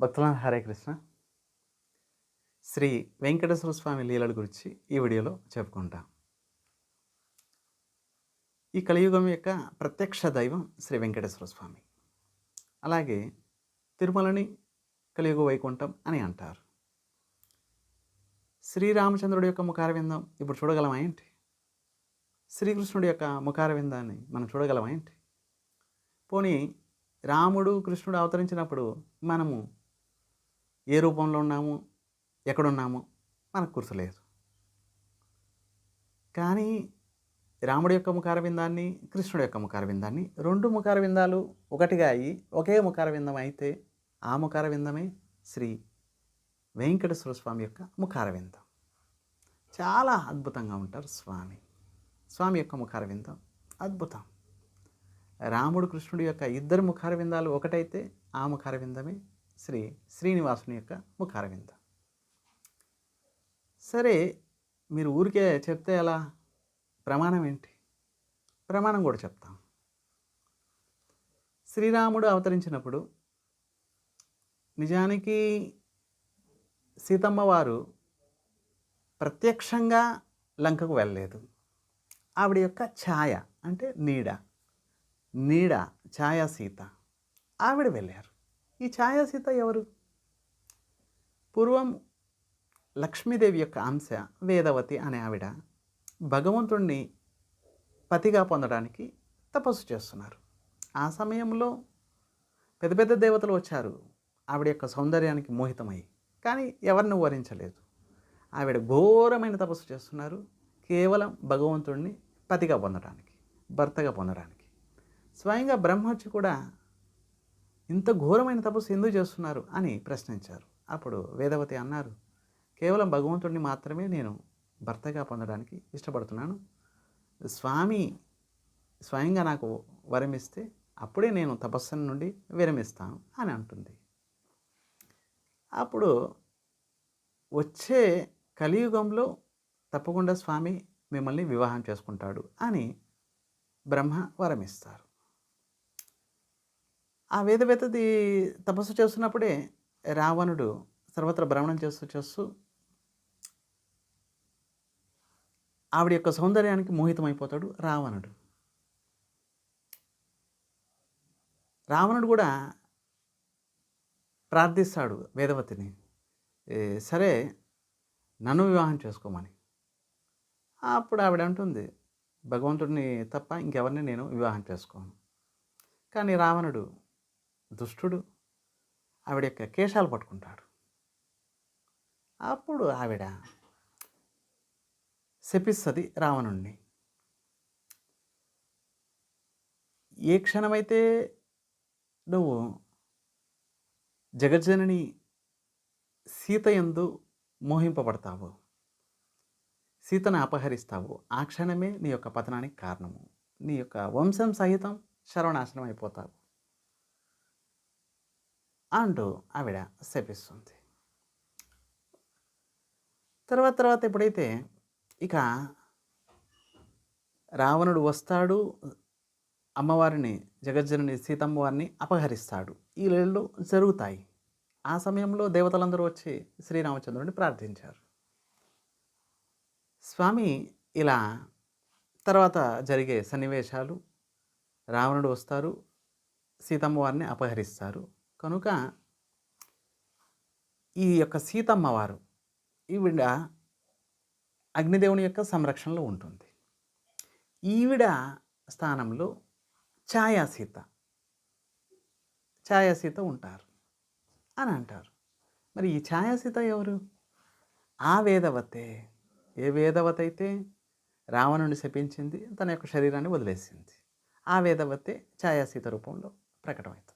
భక్తుల హరే కృష్ణ. శ్రీ వెంకటేశ్వర స్వామి లీలల గురించి ఈ వీడియోలో చెప్పుకుంటాం. ఈ కలియుగం యొక్క ప్రత్యక్ష దైవం శ్రీ వెంకటేశ్వర స్వామి. అలాగే తిరుమలని కలియుగ వైకుంఠం అని అంటారు. శ్రీరామచంద్రుడి యొక్క ముఖారవిందం ఇప్పుడు చూడగలమా ఏంటి? శ్రీకృష్ణుడి యొక్క ముఖారవిందాన్ని మనం చూడగలమా ఏంటి? పోనీ రాముడు కృష్ణుడు అవతరించినప్పుడు మనము ఏ రూపంలో ఉన్నాము? ఎక్కడున్నాము మనకు గుర్తులేదు కానీ రాముడి యొక్క ముఖార విందాన్ని కృష్ణుడి యొక్క ముఖార విందాన్ని రెండు ముఖార విందాలు ఒకటిగా అయ్యి ఒకే ముఖార విందం అయితే ఆ ముఖార విందమే శ్రీ వెంకటేశ్వర స్వామి యొక్క ముఖార విందం చాలా అద్భుతంగా ఉంటారు స్వామి. స్వామి యొక్క ముఖార విందం అద్భుతం. రాముడు కృష్ణుడి యొక్క ఇద్దరు ముఖార విందాలు ఒకటైతే ఆ ముఖార విందమే శ్రీ శ్రీనివాసుని యొక్క ముఖారవింద. సరే మీరు ఊరికే చెప్తే ఎలా? ప్రమాణం ఏంటి? ప్రమాణం కూడా చెప్తాం. శ్రీరాముడు అవతరించినప్పుడు నిజానికి సీతమ్మ వారు ప్రత్యక్షంగా లంకకు వెళ్ళలేదు. ఆవిడ యొక్క ఛాయ అంటే నీడ. నీడ ఛాయా సీత. ఆవిడ వెళ్ళారు. ఈ ఛాయాసీత ఎవరు? పూర్వం లక్ష్మీదేవి యొక్క అంశ వేదవతి అనే ఆవిడ భగవంతుణ్ణి పతిగా పొందడానికి తపస్సు చేస్తున్నారు. ఆ సమయంలో పెద్ద పెద్ద దేవతలు వచ్చారు. ఆవిడ యొక్క సౌందర్యానికి మోహితమై. కానీ ఎవరిని వరించలేదు. ఆవిడ ఘోరమైన తపస్సు చేస్తున్నారు. కేవలం భగవంతుడిని పతిగా పొందడానికి భర్తగా పొందడానికి. స్వయంగా బ్రహ్మర్షి కూడా ఇంత ఘోరమైన తపస్సు ఎందుకు చేస్తున్నారు అని ప్రశ్నించారు. అప్పుడు వేదవతి అన్నారు కేవలం భగవంతుడిని మాత్రమే నేను భర్తగా పొందడానికి ఇష్టపడుతున్నాను. స్వామి స్వయంగా నాకు వరమిస్తే అప్పుడే నేను తపస్సు నుండి విరమిస్తాను అని అంటుంది. అప్పుడు వచ్చే కలియుగంలో తప్పకుండా స్వామి మిమ్మల్ని వివాహం చేసుకుంటాడు అని బ్రహ్మ వరమిస్తారు. ఆ వేదవేతది తపస్సు చేస్తున్నప్పుడే రావణుడు సర్వత్ర భ్రమణం చేస్తూ చేస్తూ ఆవిడ యొక్క సౌందర్యానికి మోహితమైపోతాడు రావణుడు. రావణుడు కూడా ప్రార్థిస్తాడు వేదవతిని సరే నన్ను వివాహం చేసుకోమని. అప్పుడు ఆవిడ అంటుంది భగవంతుడిని తప్ప ఇంకెవరిని నేను వివాహం చేసుకోను. కానీ రావణుడు దుష్టుడు. ఆవిడ యొక్క కేశాలు పట్టుకుంటాడు. అప్పుడు ఆవిడ శపిస్తుంది రావణుణ్ణి. ఏ క్షణమైతే నువ్వు జగజ్జనని సీత ఎందు మోహింపబడతావు సీతను అపహరిస్తావు ఆ క్షణమే నీ యొక్క పతనానికి కారణము. నీ యొక్క వంశం సహితం సర్వనాశనం అయిపోతావు. అంటూ ఆవిడ శపిస్తుంది. తర్వాత తర్వాత ఎప్పుడైతే ఇక రావణుడు వస్తాడు అమ్మవారిని జగజ్జనని సీతమ్మవారిని అపహరిస్తాడు. ఈ లీలలు జరుగుతాయి. ఆ సమయంలో దేవతలందరూ వచ్చి శ్రీరామచంద్రుడిని ప్రార్థించారు. స్వామి ఇలా తర్వాత జరిగే సన్నివేశాలు రావణుడు వస్తారు సీతమ్మవారిని అపహరిస్తారు. కనుక ఈ యొక్క సీతమ్మవారు ఈవిడ అగ్నిదేవుని యొక్క సంరక్షణలో ఉంటుంది. ఈవిడ స్థానంలో ఛాయాసీత ఛాయాసీత ఉంటారు అని అంటారు. మరి ఈ ఛాయాసీత ఎవరు? ఆ వేదవతే. ఏ వేదవత అయితే రావణుని శపించింది తన యొక్క శరీరాన్ని వదిలేసింది. ఆ వేదవతే ఛాయాసీత రూపంలో ప్రకటమవుతుంది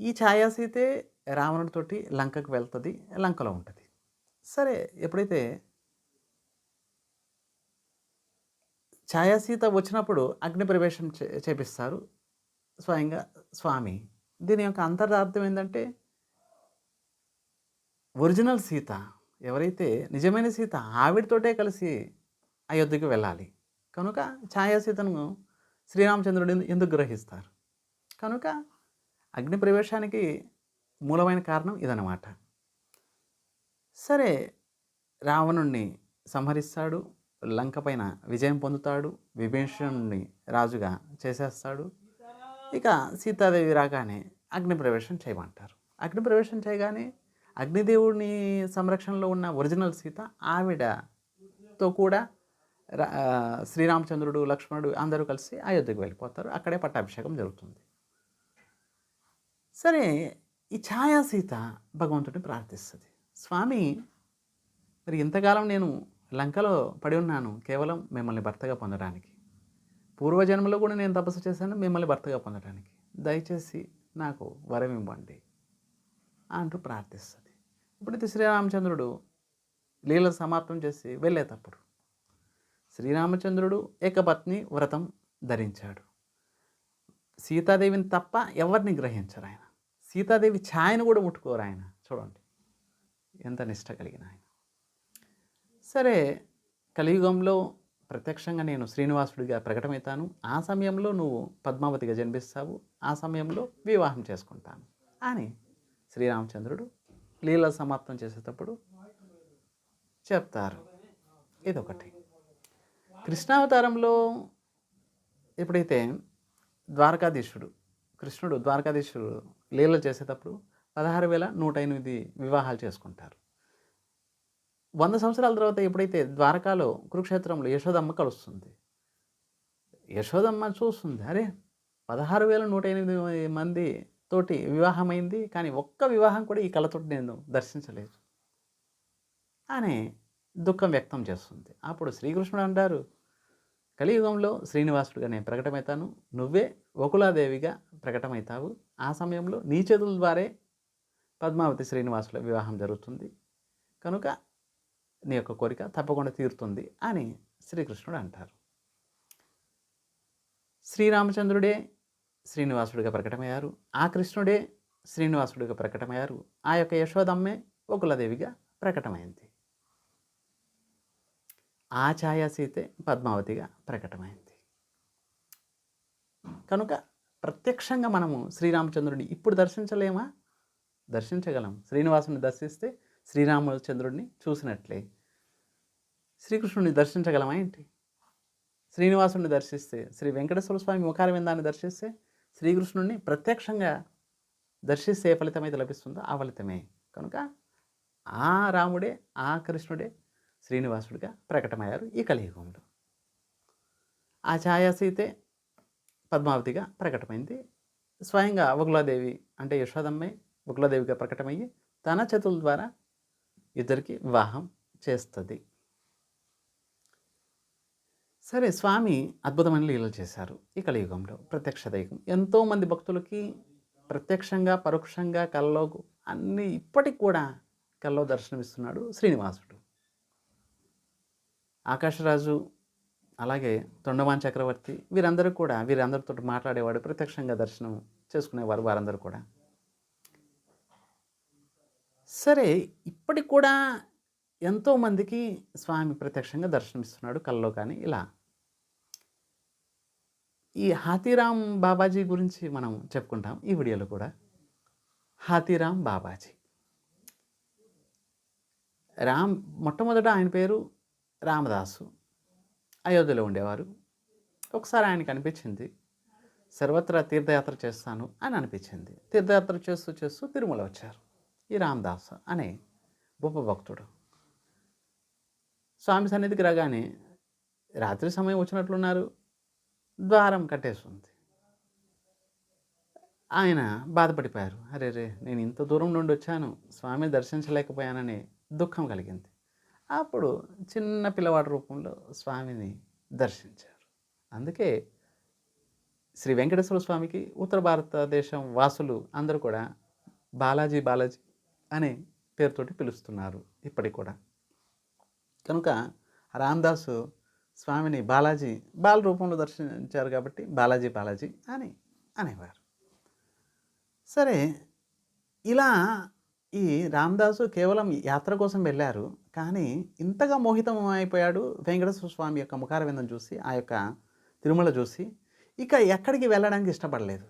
ఈ ఛాయాసీతే రావణుడితోటి లంకకు వెళ్తుంది లంకలో ఉంటుంది. సరే ఎప్పుడైతే ఛాయాసీత వచ్చినప్పుడు అగ్నిప్రవేశం చే చేపిస్తారు స్వయంగా స్వామి. దీని యొక్క అంతరార్థం ఏంటంటే ఒరిజినల్ సీత ఎవరైతే నిజమైన సీత ఆవిడతోటే కలిసి అయోధ్యకు వెళ్ళాలి. కనుక ఛాయాసీతను శ్రీరామచంద్రుడు ఎందుకు గ్రహిస్తారు? కనుక అగ్ని ప్రవేశానికి మూలమైన కారణం ఇదనమాట సరే రావణుణ్ణి సంహరిస్తాడు లంక పైన విజయం పొందుతాడు విభీషణుణ్ణి రాజుగా చేసేస్తాడు. ఇక సీతాదేవి రాగానే అగ్ని ప్రవేశం చేయమంటారు. అగ్ని ప్రవేశం చేయగానే అగ్నిదేవుడిని సంరక్షణలో ఉన్న ఒరిజినల్ సీత ఆవిడతో కూడా రా- శ్రీరామచంద్రుడు లక్ష్మణుడు అందరూ కలిసి అయోధ్యకు వెళ్ళిపోతారు. అక్కడే పట్టాభిషేకం జరుగుతుంది. సరే ఈ ఛాయా సీత భగవంతుడిని ప్రార్థిస్తుంది. స్వామి మరి ఇంతకాలం నేను లంకలో పడి ఉన్నాను కేవలం మిమ్మల్ని భర్తగా పొందడానికి. పూర్వజన్మలో కూడా నేను తపస్సు చేశాను మిమ్మల్ని భర్తగా పొందడానికి. దయచేసి నాకు వరం ఇవ్వండి అంటూ ప్రార్థిస్తుంది. ఇప్పుడైతే శ్రీరామచంద్రుడు లీల సమాప్తం చేసి వెళ్ళేటప్పుడు శ్రీరామచంద్రుడు ఏకపత్ని వ్రతం ధరించాడు. సీతాదేవిని తప్ప ఎవరిని గ్రహించరు ఆయన. సీతాదేవి ఛాయను కూడా ముట్టుకోరు ఆయన. చూడండి. ఎంత నిష్ట కలిగిన ఆయన. సరే కలియుగంలో ప్రత్యక్షంగా నేను శ్రీనివాసుడిగా ప్రకటమవుతాను. ఆ సమయంలో నువ్వు పద్మావతిగా జన్మిస్తావు. ఆ సమయంలో వివాహం చేసుకుంటాను. అని శ్రీరామచంద్రుడు లీల సమాప్తం చేసేటప్పుడు చెప్తారు. ఇదొకటి. కృష్ణావతారంలో ఎప్పుడైతే ద్వారకాధీశుడు కృష్ణుడు ద్వారకాధీశుడు లీలలు చేసేటప్పుడు పదహారు వేల నూట ఎనిమిది వివాహాలు చేసుకుంటారు. వంద సంవత్సరాల తర్వాత ఎప్పుడైతే ద్వారకాలో కురుక్షేత్రంలో యశోదమ్మ కలుస్తుంది. యశోదమ్మ చూస్తుంది అరే పదహారు వేల నూట ఎనిమిది మంది తోటి వివాహమైంది కానీ ఒక్క వివాహం కూడా ఈ కళతోటి నేను దర్శించలేదు అని దుఃఖం వ్యక్తం చేస్తుంది. అప్పుడు శ్రీకృష్ణుడు అంటారు కలియుగంలో శ్రీనివాసుడిగా నేను ప్రకటమవుతాను నువ్వే వకులాదేవిగా ప్రకటమవుతావు ఆ సమయంలో నీ చేతుల ద్వారే పద్మావతి శ్రీనివాసుల వివాహం జరుగుతుంది. కనుక నీ యొక్క కోరిక తప్పకుండా తీరుతుంది అని శ్రీకృష్ణుడు అంటారు. శ్రీరామచంద్రుడే శ్రీనివాసుడిగా ప్రకటమయ్యారు. ఆ కృష్ణుడే శ్రీనివాసుడిగా ప్రకటమయ్యారు. ఆ యొక్క యశోదమ్మే కులదేవిగా ప్రకటమైంది. ఆ ఛాయా సీతే పద్మావతిగా ప్రకటమైంది. కనుక ప్రత్యక్షంగా మనము శ్రీరామచంద్రుడిని ఇప్పుడు దర్శించలేమా? దర్శించగలం. శ్రీనివాసుని దర్శిస్తే శ్రీరామచంద్రుడిని చూసినట్లే. శ్రీకృష్ణుడిని దర్శించగలమా ఏంటి? శ్రీనివాసుని దర్శిస్తే శ్రీ వెంకటేశ్వర స్వామి ముఖార విందాన్ని దర్శిస్తే శ్రీకృష్ణుడిని ప్రత్యక్షంగా దర్శిస్తే ఏ ఫలితం అయితే లభిస్తుందో ఆ ఫలితమే. కనుక ఆ రాముడే ఆ కృష్ణుడే శ్రీనివాసుడిగా ప్రకటమయ్యారు ఈ కలియుగంలో. ఆ ఛాయాసీతే పద్మావతిగా ప్రకటమైంది. స్వయంగా ఉగులాదేవి అంటే యశోదమ్మే ఉగులాదేవిగా ప్రకటమయ్యి తన చేతుల ద్వారా ఇద్దరికి వివాహం చేస్తుంది. సరే స్వామి అద్భుతమైన లీలలు చేశారు ఈ కలియుగంలో. ప్రత్యక్ష దైవం. ఎంతోమంది భక్తులకి ప్రత్యక్షంగా పరోక్షంగా కళ్ళలో అన్ని ఇప్పటికి కూడా కల్లో దర్శనమిస్తున్నాడు శ్రీనివాసుడు. ఆకాశరాజు అలాగే తొండమాన్ చక్రవర్తి వీరందరూ కూడా వీరందరితో మాట్లాడేవాడు ప్రత్యక్షంగా దర్శనం చేసుకునేవారు వారందరూ కూడా. సరే ఇప్పటికి కూడా ఎంతోమందికి స్వామి ప్రత్యక్షంగా దర్శనమిస్తున్నాడు కల్లో కానీ ఇలా. ఈ హాతీరామ్ బాబాజీ గురించి మనం చెప్పుకుంటాం ఈ వీడియోలో కూడా. హాతీరామ్ బాబాజీ. రామ్ మొట్టమొదట ఆయన పేరు రామదాసు. అయోధ్యలో ఉండేవారు. ఒకసారి ఆయనకి అనిపించింది సర్వత్రా తీర్థయాత్ర చేస్తాను అని అనిపించింది. తీర్థయాత్ర చేస్తూ చేస్తూ తిరుమల వచ్చారు. ఈ రామదాస్ అనే గొప్ప భక్తుడు. స్వామి సన్నిధికి రాగానే రాత్రి సమయం వచ్చినట్లున్నారు. ద్వారం కట్టేస్తుంది ఆయన బాధపడిపోయారు. అరే రే నేను ఇంత దూరం నుండి వచ్చాను. స్వామి దర్శించలేకపోయానని దుఃఖం కలిగింది. అప్పుడు చిన్న పిల్లవాడి రూపంలో స్వామిని దర్శించారు. అందుకే శ్రీ వెంకటేశ్వర స్వామికి ఉత్తర భారతదేశం వాసులు అందరూ కూడా బాలాజీ బాలాజీ అనే పేరుతోటి పిలుస్తున్నారు ఇప్పటికి కూడా. కనుక రామదాసు స్వామిని బాలాజీ బాల రూపంలో దర్శించారు కాబట్టి బాలాజీ బాలాజీ అని అనేవారు. సరే ఇలా ఈ రామదాసు కేవలం యాత్ర కోసం వెళ్ళారు కానీ ఇంతగా మోహితం అయిపోయాడు వెంకటేశ్వర స్వామి యొక్క ముఖారవిందం చూసి ఆ యొక్క తిరుమల చూసి ఇక ఎక్కడికి వెళ్ళడానికి ఇష్టపడలేదు.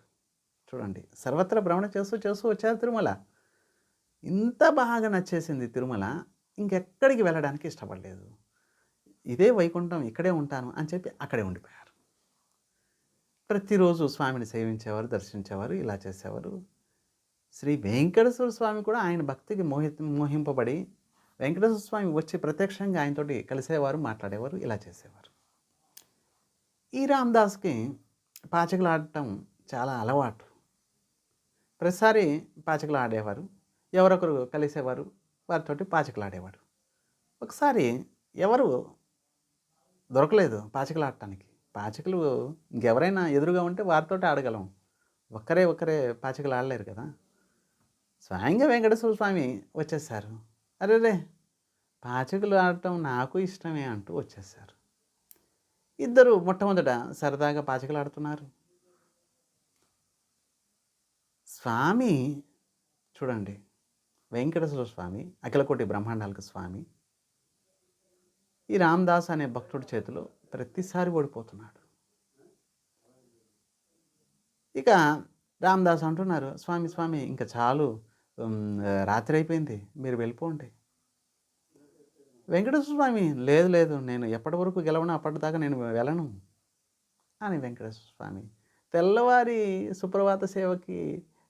చూడండి సర్వత్రా భ్రమణ చేస్తూ చేస్తూ వచ్చారు తిరుమల. ఇంత బాగా నచ్చేసింది తిరుమల ఇంకెక్కడికి వెళ్ళడానికి ఇష్టపడలేదు. ఇదే వైకుంఠం ఇక్కడే ఉంటాను అని చెప్పి అక్కడే ఉండిపోయారు. ప్రతిరోజు స్వామిని సేవించేవారు దర్శించేవారు ఇలా చేసేవారు. శ్రీ వెంకటేశ్వర స్వామి కూడా ఆయన భక్తికి మోహి మోహింపబడి వెంకటేశ్వర స్వామి వచ్చి ప్రత్యక్షంగా ఆయనతోటి కలిసేవారు మాట్లాడేవారు ఇలా చేసేవారు. ఈ రామదాస్కి పాచికలు ఆడటం చాలా అలవాటు. ప్రతిసారి పాచికలు ఆడేవారు ఎవరొకరు కలిసేవారు వారితోటి పాచకలు ఆడేవారు ఒకసారి ఎవరు దొరకలేదు పాచకలు ఆడటానికి పాచికలు ఇంకెవరైనా ఎదురుగా ఉంటే వారితోటి ఆడగలం. ఒక్కరే ఒక్కరే పాచికలు ఆడలేరు కదా. స్వయంగా వెంకటేశ్వర స్వామి వచ్చేసారు. అరే రే పాచికలు ఆడటం నాకు ఇష్టమే అంటూ వచ్చేసారు ఇద్దరు మొట్టమొదట సరదాగా పాచికలు ఆడుతున్నారు. స్వామి చూడండి వెంకటేశ్వర స్వామి అఖిలకోటి బ్రహ్మాండాలకు స్వామి ఈ రామదాస్ అనే భక్తుడి చేతిలో ప్రతిసారి ఓడిపోతున్నాడు. ఇక రామదాస్ అంటున్నారు స్వామి స్వామి ఇంకా చాలు రాత్రి అయిపోయింది. మీరు వెళ్ళిపోండి. వెంకటేశ్వర స్వామి లేదు లేదు నేను ఎప్పటి వరకు గెలవను అప్పటిదాకా నేను వెళ్ళను అని వెంకటేశ్వర స్వామి తెల్లవారి సుప్రభాత సేవకి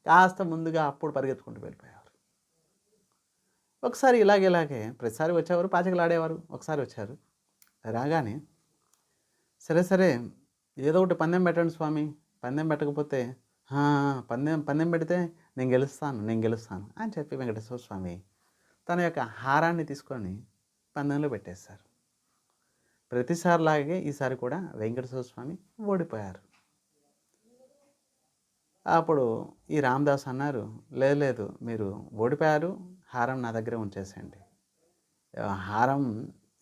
కాస్త ముందుగా అప్పుడు పరిగెత్తుకుంటూ వెళ్ళిపోయారు. ఒకసారి ఇలాగే ఇలాగే ప్రతిసారి వచ్చేవారు పాచికలు ఆడేవారు ఒకసారి వచ్చారు. రాగానే సరే సరే ఏదో ఒకటి పందెం పెట్టండి స్వామి పందెం పెట్టకపోతే పందెం పందెం పెడితే నేను గెలుస్తాను నేను గెలుస్తాను అని చెప్పి వెంకటేశ్వర స్వామి తన యొక్క హారాన్ని తీసుకొని పందెంలో పెట్టేశారు. ప్రతిసారిలాగే ఈసారి కూడా వెంకటేశ్వర స్వామి ఓడిపోయారు. అప్పుడు ఈ రామదాస్ అన్నారు లేదు లేదు మీరు ఓడిపోయారు హారం నా దగ్గర ఉంచేసేయండి. హారం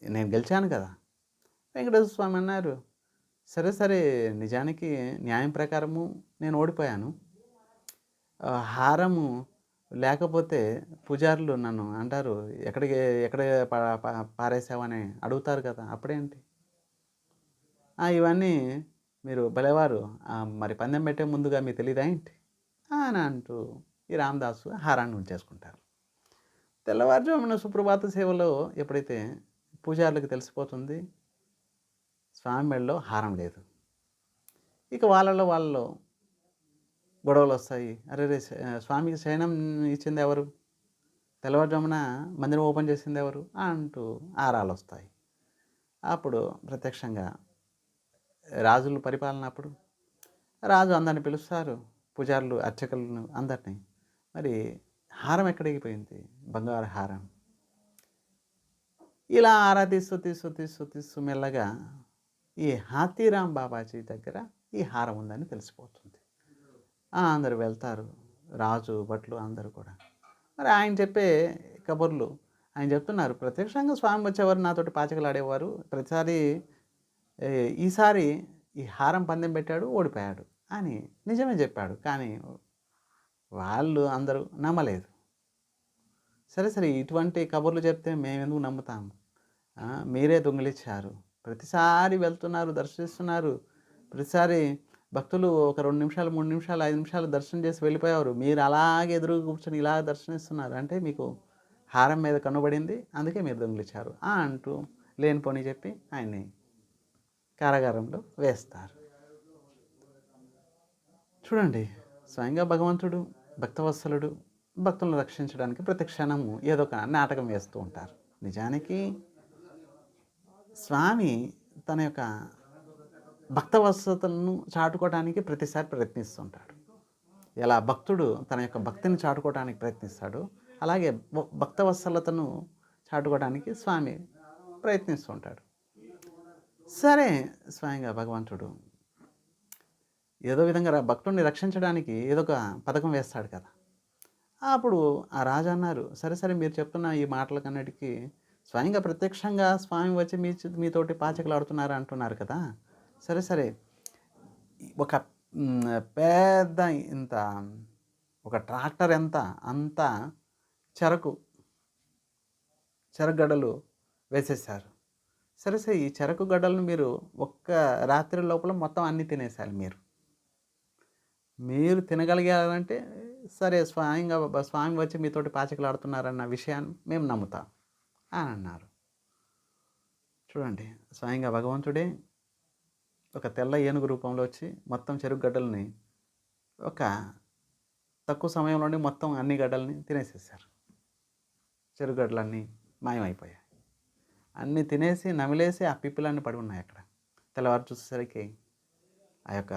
నేను గెలిచాను కదా. వెంకటేశ్వర స్వామి అన్నారు సరే సరే నిజానికి న్యాయం ప్రకారము నేను ఓడిపోయాను. హారము లేకపోతే పూజారులు నన్ను అంటారు ఎక్కడికి ఎక్కడ పా- పా- పారేసావని అడుగుతారు కదా అప్పుడేంటి? ఇవన్నీ మీరు భలేవారు మరి పందెం పెట్టే ముందుగా మీకు తెలియదా ఏంటి? అని అంటూ ఈ రామదాసు హారాన్ని ఉంచేసుకుంటారు. తెల్లవారుజామున సుప్రభాత సేవలో ఎప్పుడైతే పూజారులకు తెలిసిపోతుంది స్వామి మెడలో హారం లేదు. ఇక వాళ్ళలో వాళ్ళలో గొడవలు వస్తాయి అరే రే స్వామికి శయనం ఇచ్చింది ఎవరు? తెల్లవారుజామున మందిరం ఓపెన్ చేసింది ఎవరు? అంటూ ఆరాలు వస్తాయి అప్పుడు ప్రత్యక్షంగా రాజుల పరిపాలన అప్పుడు రాజు అందరిని పిలుస్తారు. పూజారులు అర్చకులను అందరినీ. మరి హారం ఎక్కడికి పోయింది బంగారు హారం. ఇలా ఆరా తీస్తూ తీస్తూ తీస్తూ తీస్తూ మెల్లగా ఈ హాతీరామ్ బాబాజీ దగ్గర ఈ హారం ఉందని తెలిసిపోతుంది. అందరు వెళ్తారు. రాజు భట్లు అందరూ కూడా. మరి ఆయన చెప్పే కబుర్లు ఆయన చెప్తున్నారు. ప్రత్యక్షంగా స్వామి వచ్చేవారు నాతోటి పాచకలాడేవారు ప్రతిసారి ఈసారి ఈ హారం పందెం పెట్టాడు ఓడిపోయాడు అని నిజమే చెప్పాడు. కానీ వాళ్ళు అందరూ నమ్మలేదు. సరే సరే ఇటువంటి కబుర్లు చెప్తే మేము ఎందుకు నమ్ముతాము మీరే దొంగిలిచ్చారు. ప్రతిసారి వెళ్తున్నారు దర్శిస్తున్నారు. ప్రతిసారి భక్తులు ఒక రెండు నిమిషాలు మూడు నిమిషాలు ఐదు నిమిషాలు దర్శనం చేసి వెళ్ళిపోయేవారు. మీరు అలాగే ఎదురు కూర్చొని ఇలా దర్శనిస్తున్నారు. అంటే మీకు హారం మీద కనుబడింది అందుకే మీరు దొంగిలిచ్చారు ఆ అంటూ లేనిపోని చెప్పి ఆయన్ని కారాగారంలో వేస్తారు. చూడండి స్వయంగా భగవంతుడు భక్తవత్సలుడు భక్తులను రక్షించడానికి ప్రతి క్షణము ఏదో ఒక నాటకం వేస్తూ ఉంటారు. నిజానికి స్వామి తన యొక్క భక్తవసతలను చాటుకోవడానికి ప్రతిసారి ప్రయత్నిస్తుంటాడు. ఎలా? భక్తుడు తన యొక్క భక్తిని చాటుకోవడానికి ప్రయత్నిస్తాడు. అలాగే భక్తవత్సలతను చాటుకోవడానికి స్వామి ప్రయత్నిస్తుంటాడు. సరే స్వయంగా భగవంతుడు ఏదో విధంగా భక్తుడిని రక్షించడానికి ఏదో ఒక పథకం వేస్తాడు కదా. అప్పుడు ఆ రాజు అన్నారు సరే సరే మీరు చెప్తున్న ఈ మాటలకన్నిటికీ స్వయంగా ప్రత్యక్షంగా స్వామి వచ్చి మీ మీతోటి పాచకలు ఆడుతున్నారు అంటున్నారు కదా. సరే సరే. ఒక పెద్ద ఇంత ఒక ట్రాక్టర్ ఎంత అంత చెరకు చెరకు గడలు వేసేసారు సరే సరే ఈ చెరకు గడ్డలను మీరు ఒక్క రాత్రి లోపల మొత్తం అన్నీ తినేసారు మీరు. మీరు తినగలిగారంటే సరే స్వయంగా స్వామి వచ్చి మీతోటి పాచికలాడుతున్నారన్న విషయాన్ని మేము నమ్ముతాం అని అన్నారు. చూడండి స్వయంగా భగవంతుడే ఒక తెల్ల ఏనుగు రూపంలో వచ్చి మొత్తం చెరుకు గడ్డల్ని ఒక తక్కువ సమయంలోనే మొత్తం అన్ని గడ్డల్ని తినేసేసారు చెరుకు గడ్డలన్నీ మాయమైపోయాయి. అన్నీ తినేసి నమిలేసి ఆ పిప్పిలన్నీ పడి ఉన్నాయి అక్కడ. తెల్లవారు చూసేసరికి ఆ యొక్క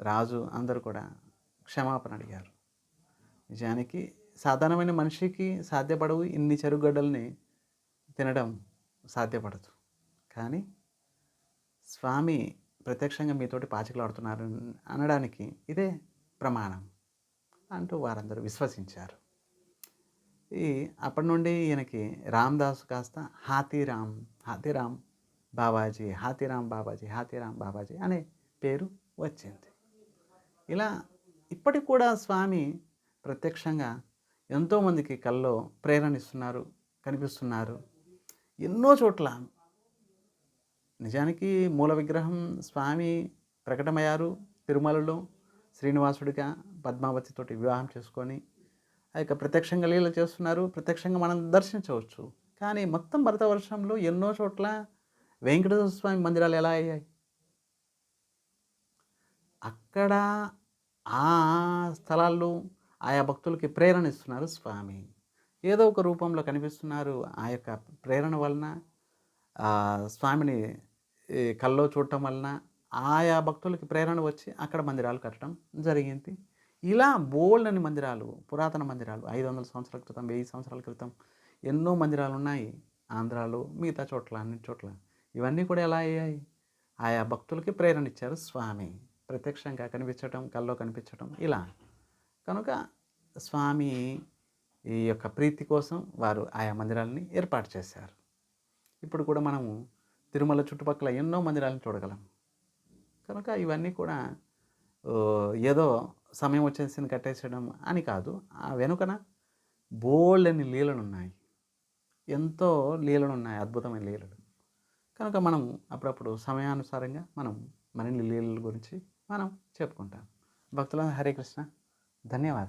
రాజు అందరూ కూడా క్షమాపణ అడిగారు. నిజానికి సాధారణమైన మనిషికి సాధ్యపడవు ఇన్ని చెరుగడ్డల్ని తినడం సాధ్యపడదు. కానీ స్వామి ప్రత్యక్షంగా మీతోటి పాచికలాడుతున్నారు అనడానికి ఇదే ప్రమాణం అంటూ వారందరూ విశ్వసించారు. ఈ అప్పటి నుండి ఈయనకి రామ్దాస్ కాస్త హాతీరామ్ హాతీరామ్ బాబాజీ హాతీరామ్ బాబాజీ హాతీరామ్ బాబాజీ అనే పేరు వచ్చింది. ఇలా ఇప్పటికి కూడా స్వామి ప్రత్యక్షంగా ఎంతోమందికి కల్లో ప్రేరణ ఇస్తున్నారు కనిపిస్తున్నారు. ఎన్నో చోట్ల నిజానికి మూల విగ్రహం స్వామి ప్రకటమయ్యారు తిరుమలలో శ్రీనివాసుడిగా పద్మావతితోటి వివాహం చేసుకొని ఆ యొక్క ప్రత్యక్షంగా లీల చేస్తున్నారు. ప్రత్యక్షంగా మనం దర్శించవచ్చు. కానీ మొత్తం భరతవర్షంలో ఎన్నో చోట్ల వెంకటేశ్వర స్వామి మందిరాలు ఎలా అయ్యాయి? అక్కడ ఆ స్థలాల్లో ఆయా భక్తులకి ప్రేరణ ఇస్తున్నారు స్వామి. ఏదో ఒక రూపంలో కనిపిస్తున్నారు ఆ యొక్క ప్రేరణ వలన స్వామిని కల్లో చూడటం వలన ఆయా భక్తులకి ప్రేరణ వచ్చి అక్కడ మందిరాలు కట్టడం జరిగింది. ఇలా బోల్డ్ అని మందిరాలు పురాతన మందిరాలు ఐదు వందల సంవత్సరాల క్రితం వెయ్యి సంవత్సరాల క్రితం ఎన్నో మందిరాలు ఉన్నాయి. ఆంధ్రాలో మిగతా చోట్ల అన్ని చోట్ల. ఇవన్నీ కూడా ఎలా అయ్యాయి? ఆయా భక్తులకి ప్రేరణ ఇచ్చారు స్వామి. ప్రత్యక్షంగా కనిపించటం కల్లో కనిపించటం ఇలా. కనుక స్వామి ఈ యొక్క ప్రీతి కోసం వారు ఆయా మందిరాలని ఏర్పాటు చేశారు. ఇప్పుడు కూడా మనము తిరుమల చుట్టుపక్కల ఎన్నో మందిరాలను చూడగలం. కనుక ఇవన్నీ కూడా ఏదో సమయం వచ్చేసింది కట్టేసేయడం అని కాదు. ఆ వెనుకన బోల్డని లీలలు ఉన్నాయి ఎంతో లీలలు ఉన్నాయి అద్భుతమైన లీలలు. కనుక మనం అప్పుడప్పుడు సమయానుసారంగా మనం మరిన్ని లీలల గురించి మనం చెప్పుకుంటాం. భక్తుల హరే కృష్ణ. ధన్యవాదాలు.